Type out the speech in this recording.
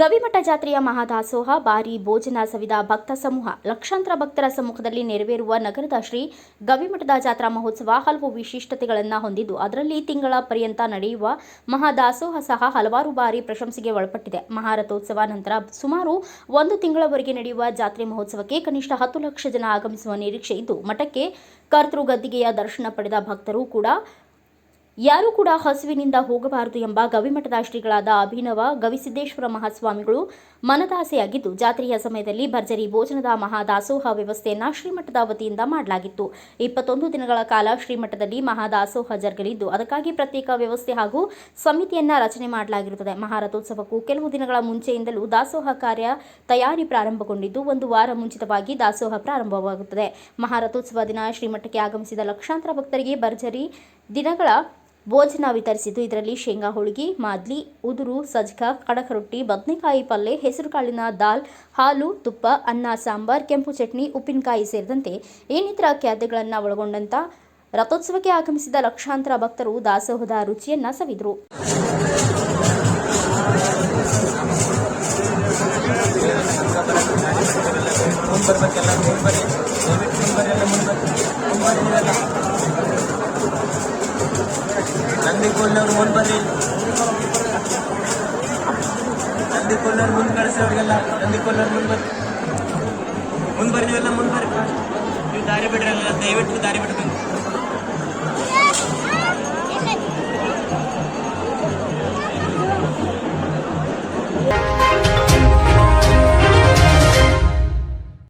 ಗವಿಮಠ ಜಾತ್ರೆಯ ಮಹಾದಾಸೋಹ, ಭಾರಿ ಭೋಜನ ಸವಿದ ಭಕ್ತ ಸಮೂಹ. ಲಕ್ಷಾಂತರ ಭಕ್ತರ ಸಮ್ಮುಖದಲ್ಲಿ ನೆರವೇರುವ ನಗರದ ಶ್ರೀ ಗವಿಮಠದ ಜಾತ್ರಾ ಮಹೋತ್ಸವ ಹಲವು ವಿಶಿಷ್ಟತೆಗಳನ್ನು ಹೊಂದಿದ್ದು, ಅದರಲ್ಲಿ ತಿಂಗಳ ಪರ್ಯಂತ ನಡೆಯುವ ಮಹಾದಾಸೋಹ ಸಹ ಹಲವಾರು ಬಾರಿ ಪ್ರಶಂಸೆಗೆ ಒಳಪಟ್ಟಿದೆ. ಮಹಾರಥೋತ್ಸವ ನಂತರ ಸುಮಾರು ಒಂದು ತಿಂಗಳವರೆಗೆ ನಡೆಯುವ ಜಾತ್ರೆ ಮಹೋತ್ಸವಕ್ಕೆ ಕನಿಷ್ಠ ಹತ್ತು ಲಕ್ಷ ಜನ ಆಗಮಿಸುವ ನಿರೀಕ್ಷೆ ಇದ್ದು, ಮಠಕ್ಕೆ ಕರ್ತೃಗದ್ದಿಗೆಯ ದರ್ಶನ ಪಡೆದ ಭಕ್ತರು ಕೂಡ ಯಾರೂ ಕೂಡ ಹಸುವಿನಿಂದ ಹೋಗಬಾರದು ಎಂಬ ಗವಿಮಠದ ಶ್ರೀಗಳಾದ ಅಭಿನವ ಗವಿಸಿದ್ದೇಶ್ವರ ಮಹಾಸ್ವಾಮಿಗಳು ಮನದಾಸೆಯಾಗಿದ್ದು, ಜಾತ್ರೆಯ ಸಮಯದಲ್ಲಿ ಭರ್ಜರಿ ಭೋಜನದ ಮಹಾದಾಸೋಹ ವ್ಯವಸ್ಥೆಯನ್ನು ಶ್ರೀಮಠದ ವತಿಯಿಂದ ಮಾಡಲಾಗಿತ್ತು. ಇಪ್ಪತ್ತೊಂದು ದಿನಗಳ ಕಾಲ ಶ್ರೀಮಠದಲ್ಲಿ ಮಹಾದಾಸೋಹ ಜರುಗಲಿದ್ದು, ಅದಕ್ಕಾಗಿ ಪ್ರತ್ಯೇಕ ವ್ಯವಸ್ಥೆ ಹಾಗೂ ಸಮಿತಿಯನ್ನ ರಚನೆ ಮಾಡಲಾಗಿರುತ್ತದೆ. ಮಹಾರಥೋತ್ಸವಕ್ಕೂ ಕೆಲವು ದಿನಗಳ ಮುಂಚೆಯಿಂದಲೂ ದಾಸೋಹ ಕಾರ್ಯ ತಯಾರಿ ಪ್ರಾರಂಭಗೊಂಡಿದ್ದು, ಒಂದು ವಾರ ಮುಂಚಿತವಾಗಿ ದಾಸೋಹ ಪ್ರಾರಂಭವಾಗುತ್ತದೆ. ಮಹಾರಥೋತ್ಸವ ದಿನ ಶ್ರೀಮಠಕ್ಕೆ ಆಗಮಿಸಿದ ಲಕ್ಷಾಂತರ ಭಕ್ತರಿಗೆ ಭರ್ಜರಿ ದಿನಗಳ ಭೋಜನ ವಿತರಿಸಿದ್ದು. ಇದರಲ್ಲಿ ಶೇಂಗಾ ಹೋಳಿಗೆ, ಮಾದ್ಲಿ, ಉದುರು, ಸಜ್ಕ, ಕಡಕ ರೊಟ್ಟಿ, ಬದನೆಕಾಯಿ ಪಲ್ಯ ಹೆಸರುಕಾಳಿನ ದಾಲ್, ಹಾಲು, ತುಪ್ಪ, ಅನ್ನ, ಸಾಂಬಾರ್, ಕೆಂಪು ಚಟ್ನಿ, ಉಪ್ಪಿನಕಾಯಿ ಸೇರಿದಂತೆ ಇನ್ನಿತರ ಖಾದ್ಯಗಳನ್ನು ಒಳಗೊಂಡಂತ ರಥೋತ್ಸವಕ್ಕೆ ಆಗಮಿಸಿದ ಲಕ್ಷಾಂತರ ಭಕ್ತರು ದಾಸೋಹದ ರುಚಿಯನ್ನ ಸವಿದರು. ನಂದಿ ಕೊಲ್ಲವ್ರು ಮುಂಬರ್ರಿ ನಂದಿ ಮುಂದೆ ಕಳಿಸಿ ಅವ್ರಿಗೆಲ್ಲ. ನಂದಿ ಮುಂದೆ ಮುಂಬರ್ರಿ ಮುಂಬರಿ ನೀವೆಲ್ಲ ಮುಂಬರ್ರಿ ನೀವು ದಾರಿ ಬಿಡ್ರಲ್ಲ ದಯವಿಟ್ಟು ದಾರಿ ಬಿಡ್ಬೇಕು.